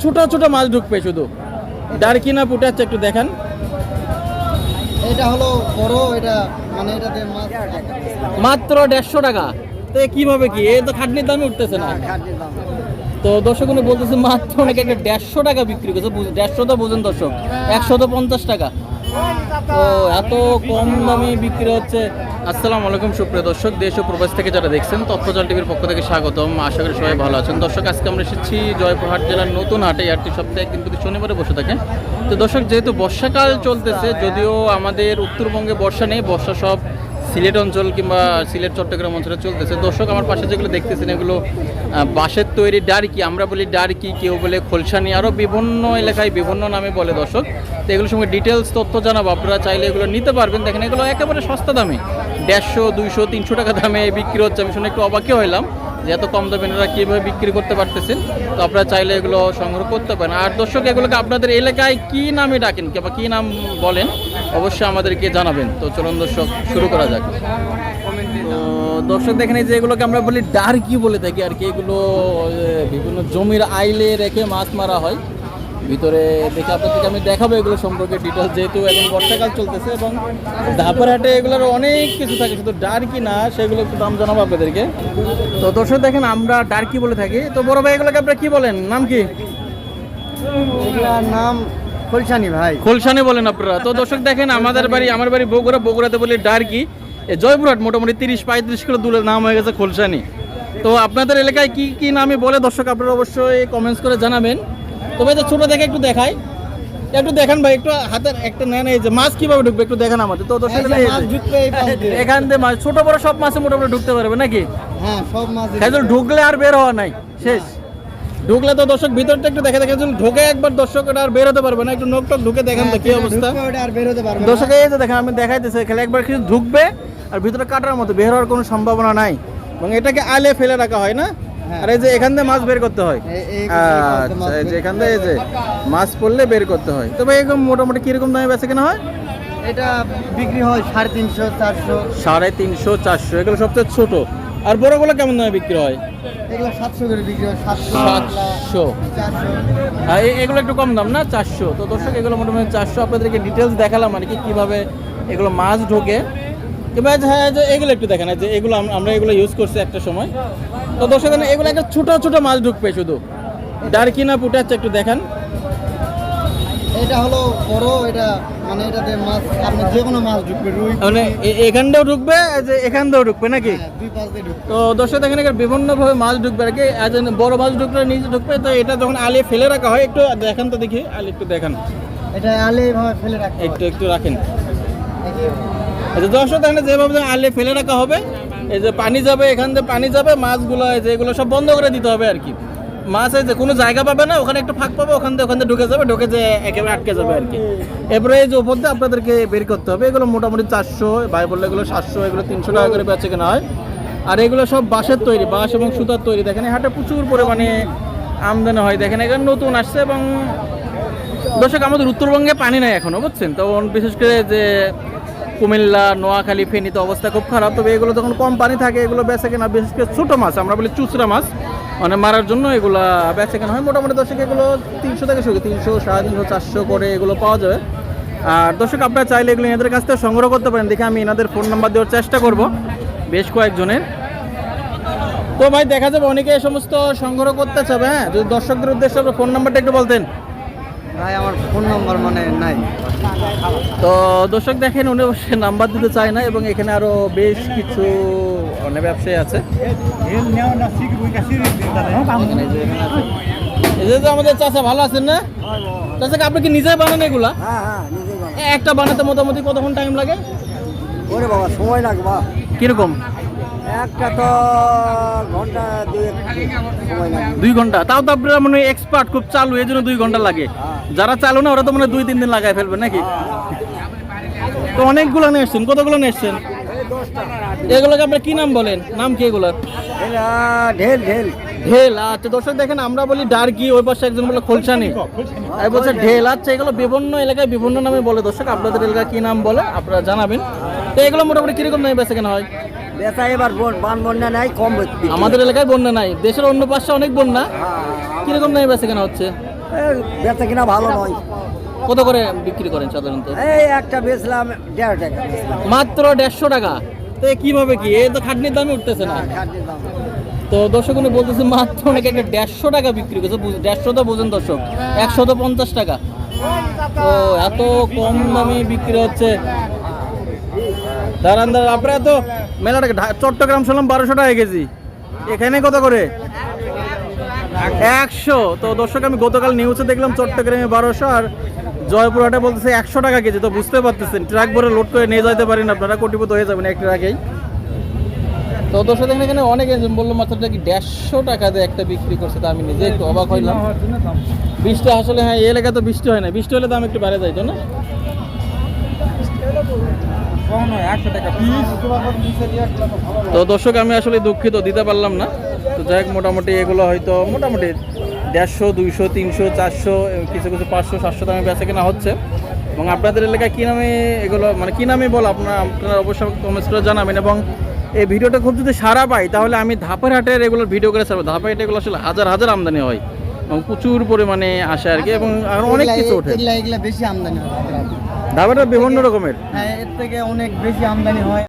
ছোট ছোট মাছ ঢুকবে শুধু। ডারকিনা পুটে আছে একটু দেখেন। এটা হলো বড় এটা মানে এটাতে মাত্র দেড়শো টাকা। তো কীভাবে কি? এ তো খাটনির দামে উঠতেছে না। তো দর্শক উনি বলতেছে মাত্র অনেকে একটা দেড়শো টাকা বিক্রি করছে। বুঝ- দেড়শো তো বুঝেন দর্শক একশো তো পঞ্চাশ টাকা। তো এত কম দামে বিক্রি হচ্ছে। আসসালামু আলাইকুম, সুপ্রিয় দর্শক, দেশ ও প্রবাস থেকে যারা দেখছেন তথ্যজল টিভির পক্ষ থেকে স্বাগতম। আশা করি সবাই ভালো আছেন। দর্শক, আজকে আমরা এসেছি জয়পুরহাট জেলার নতুন হাটে। হাটটি সপ্তাহে একদিন প্রতি শনিবারে বসে থাকে। তো দর্শক, যেহেতু বর্ষাকাল চলতেছে, যদিও আমাদের উত্তরবঙ্গে বর্ষা নেই, বর্ষা সব সিলেট অঞ্চল কিংবা সিলেট, চট্টগ্রাম অঞ্চলে চলতেছে। দর্শক, আমার পাশে যেগুলো দেখতেছেন, এগুলো বাঁশের তৈরি ডারকি, আমরা বলি ডারকি, কেউ বলে খোলসানি আরও বিভিন্ন এলাকায় বিভিন্ন নামে বলে দর্শক। তো এগুলোর সঙ্গে ডিটেলস তথ্য জানাব। আপনারা চাইলে এগুলো নিতে পারবেন। দেখেন, এগুলো একেবারে সস্তা দামে। দেড়শো, দুইশো, তিনশো টাকা দামে বিক্রি হচ্ছে। আমি শুনে একটু অবাকই হইলাম। যে এত কম দামে এরা কীভাবে বিক্রি করতে পারতেছেন তো আপনারা চাইলে এগুলো সংগ্রহ করতে পারেন। আর দর্শক, এগুলোকে আপনাদের এলাকায় কি নামে ডাকেন কিংবা কী নাম বলেন, অবশ্যই আমাদেরকে জানাবেন। তো চলুন দর্শক, শুরু করা যাক। দর্শক, দেখেন যে এগুলোকে আমরা বলি ডার কি বলে থাকি আর কি। এগুলো বিভিন্ন জমির আইলে রেখে মাছ মারা হয়। ভিতরে দেখে আপনাদেরকে আমি দেখাবো এগুলো সম্পর্কে ডিটেলস যেহেতু এখন বর্ষাকাল চলতেছে এবং ধাপের হাটে এগুলোর অনেক কিছু থাকে শুধু ডার্কি না সেগুলো একটু দাম জানাব আপনাদেরকে। তো দর্শক দেখেন আমরা ডার্কি বলে থাকি। তো বড় ভাই এগুলোকে আপনারা কি বলেন? নাম কি? নাম খোলসানি ভাই। খোলসানি বলেন আপনারা। তো দর্শক দেখেন আমাদের বাড়ি আমার বাড়ি বগুড়া বগুড়াতে বলি ডার্কি। জয়পুরহাট মোটামুটি তিরিশ পঁয়ত্রিশ কিলো দূরে নাম হয়ে গেছে খোলসানি। তো আপনাদের এলাকায় কি কি নামে বলে দর্শক আপনারা অবশ্যই কমেন্টস করে জানাবেন। তো ভাই তো ছোটো দেখে একটু দেখাই একটু দেখান ভাই একটু হাতের একটা নেন এই যে মাছ কীভাবে ঢুকবে একটু দেখান আমাদের তো। এখান থেকে মাছ ছোট বড় সব মাছে মোটামুটি ঢুকতে পারবে নাকি হ্যাঁ সব মাছ ঢুকলে আর বের হওয়া নাই শেষ ঢুকলে তো দর্শক ভিতরটা একটু দেখে দেখে ঢুকে একবার দর্শক এটা আর বের হতে পারবে না একটু নোক টোক ঢুকে দেখেন তো কি অবস্থা আর বের হতে পারবে না। দর্শক এই যে দেখেন আমি দেখাইতেছে খেলে একবার কিছু ঢুকবে আর ভিতরে কাটার মতো বের হওয়ার কোনো সম্ভাবনা নাই এবং এটাকে আলে ফেলে রাখা হয় না হ্যাঁ। আর এই যে এখান থেকে মাছ বের করতে হয়। আচ্ছা এই যে এখান থেকে এই যে মাছ পড়লে বের করতে হয়। তবে এরকম মোটামুটি কীরকম দামে বেচে কেনা হয়? এটা বিক্রি হয় সাড়ে তিনশো চারশো। সাড়ে তিনশো চারশো এগুলো সবচেয়ে ছোট। আর বড়গুলো কেমন দামে বিক্রি হয়? এগুলো সাতশো করে বিক্রি হয় সাতশো সাতশো। চারশো। আর এগুলো একটু কম দাম না? চারশো। তো দর্শক এগুলো মোটামুটি চারশো। আপনাদেরকে ডিটেলস দেখালাম আর কি কীভাবে এগুলো মাছ ঢোকে। এবার হ্যাঁ যে এগুলো একটু দেখেন যে এগুলো আমরা এগুলো ইউজ করছি একটা সময়। তো দর্শক এগুলো একটা ছোটো ছোটো মাছ ঢুকবে শুধু। ডারকি না পুটে আছে একটু দেখান। এটা হলো বড় এটা মানে এটাতে মাছ আপনি যে কোনো মাছ ঢুকবে রুই মানে ঢুকবে যে এখান দিয়েও ঢুকবে নাকি? হ্যাঁ, দুই পাশ দিয়ে ঢুকবে। তো দর্শক এখানে বিভিন্নভাবে মাছ ঢুকবে আর কি। বড় মাছ ঢুকলে নিচে ঢুকবে তো এটা যখন আলিয়ে ফেলে রাখা হয় একটু দেখান তো দেখি আলি একটু দেখান। এটা আলে ফেলে একটু একটু রাখেন। যে দর্শক এখানে যেভাবে আলে ফেলে রাখা হবে, এই যে পানি যাবে, এখান থেকে পানি যাবে, মাছগুলো, এই এগুলো সব বন্ধ করে দিতে হবে আর কি। মাছ এই যে কোনো জায়গা পাবে না, ওখানে একটু ফাঁক পাবে, ওখান থেকে ওখান থেকে ঢুকে যাবে, ঢুকে যে একেবারে আটকে যাবে আর কি। এরপরে এই যে উপর দিয়ে আপনাদেরকে বের করতে হবে, এগুলো মোটামুটি চারশো, ভাই বললে এগুলো সাতশো, এগুলো তিনশো টাকা করে বেচে কেনা হয়। আর এগুলো সব বাঁশের তৈরি, বাঁশ এবং সুতার তৈরি। দেখেন হাটে প্রচুর পরিমাণে আমদানি হয়। দেখেন, এখানে নতুন আসছে এবং দর্শক, আমাদের উত্তরবঙ্গে পানি নাই এখনও, বুঝছেন? তো বিশেষ করে যে কুমিল্লা, নোয়াখালী, ফেনীতে অবস্থা খুব খারাপ। তবে এগুলো যখন কম পানি থাকে, এগুলো বেচে কেনা, বিশেষ করে ছোটো মাছ, আমরা বলি চুচরা মাছ মানে মারার জন্য এগুলো বেচে কেনা হয়। মোটামুটি দর্শক, এগুলো তিনশো থেকে শুরু, তিনশো, সাড়ে তিনশো, চারশো করে এগুলো পাওয়া যাবে। আর দর্শক, আপনারা চাইলে এগুলো এনাদের কাছ থেকে সংগ্রহ করতে পারেন। দেখে আমি এনাদের ফোন নাম্বার দেওয়ার চেষ্টা করব। বেশ কয়েকজনের। তো ভাই, দেখা যাবে অনেকে এই সমস্ত সংগ্রহ করতে চাবে হ্যাঁ? যদি দর্শকদের উদ্দেশ্যে ফোন নাম্বারটা একটু বলতেন। ভাই আমার ফোন নম্বর মানে নাই। তো দর্শক দেখেন উনি অবশ্যই নাম্বার দিতে চায় না এবং এখানে আরও বেশ কিছু অনেক ব্যবসায়ী আছে। এই যে আমাদের চাচা ভালো আছেন না? চাচা আপনি কি নিজে বানান এগুলা? হ্যাঁ হ্যাঁ একটা বানাতে মোটামুটি কতক্ষণ টাইম লাগে? ওরে বাবা সময় লাগবে। কীরকম? একটা তো ঘণ্টা দুই ঘণ্টা। তাও তো আপনারা মানে এক্সপার্ট খুব চালু এই জন্য দুই ঘণ্টা লাগে। যারা চালু না ওরা তো মানে দুই তিন দিন লাগায় ফেলবে নাকি? তো অনেকগুলো নিয়ে এসছেন কতগুলো নিয়ে এসছেন এগুলোকে আপনার কি নাম বলেন? নাম কি এগুলোর? ঢেল ঢেল। ঢেল আচ্ছা দর্শক দেখেন আমরা বলি ডার্কি ওই পাশে একজন বলে খোলসানি। আর বলছে ঢেল আচ্ছা এগুলো বিভিন্ন এলাকায় বিভিন্ন নামে বলে। দর্শক আপনাদের এলাকায় কি নাম বলে আপনারা জানাবেন। তো এগুলো মোটামুটি কীরকম দামে বেচে কেনা হয়? বেচা এবার বন- বান বন্যা নাই কম আমাদের এলাকায় বন্যা নাই দেশের অন্য পাশে অনেক বন্যা। হ্যাঁ, কীরকম দামে বেচে কেনা হচ্ছে? বেচা কিনা ভালো নয়। কত করে বিক্রি করেন সাধারণত? এই একটা বেচলাম দেড় টাকা মাত্র দেড়শো টাকা। তো কীভাবে কি? এ তো খাটনির দামে উঠতেছে না। তো দর্শক উনি বলতেছে মাত্র অনেকে একটা দেড়শো টাকা বিক্রি করছে। দেড়শো তো বোঝেন দর্শক। একশো তো পঞ্চাশ টাকা। ও এত কম দামে বিক্রি হচ্ছে। দাঁড়ান দাঁড়ান, আপনারা তো মেলাটাকে চট্টগ্রাম শুনলাম বারোশো টাকা কেজি। এখানে কত করে? একশো। তো দর্শক, আমি গতকাল নিউজে দেখলাম চট্টগ্রামে বারোশো আর জয়পুরহাটে বলতেছে একশো টাকা কেজি। তো বুঝতে পারতেছেন ট্রাক ভরে লোড করে নিয়ে যেতে পারেন আপনারা, কোটিপতি হয়ে যাবেন এক ট্রাকেই তো দর্শক, দেখেন এখানে অনেক বলল মাত্রটা কি দেড়শো টাকা দিয়ে একটা বিক্রি করছে, তা আমি নিজে একটু অবাক হইলাম। বৃষ্টি আসলে হ্যাঁ এই এলাকায় তো বৃষ্টি হয় না। বৃষ্টি হলে দাম একটু বেড়ে যায় না? তো দর্শক আমি আসলে দুঃখিত দিতে পারলাম না। তো যাই হোক মোটামুটি এগুলো হয়তো মোটামুটি দেড়শো দুইশো তিনশো চারশো কিছু কিছু পাঁচশো সাতশো দামে বেচা কেনা হচ্ছে। এবং আপনাদের এলাকায় কী নামে এগুলো মানে কী নামে বল আপনারা আপনারা অবশ্যই কমেন্টস করে জানাবেন। এবং এই ভিডিওটা খুব যদি সারা পাই তাহলে আমি ধাপের হাটের এগুলো ভিডিও করে ছাড়বো। ধাপের হাটে এগুলো আসলে হাজার হাজার আমদানি হয়। এবং প্রচুর পরিমাণে আসে আর কি এবং আর অনেক কিছু ওঠে। বেশি আমদানি হয়। হাট বিভিন্ন রকমের। হ্যাঁ এর থেকে অনেক বেশি আমদানি হয়।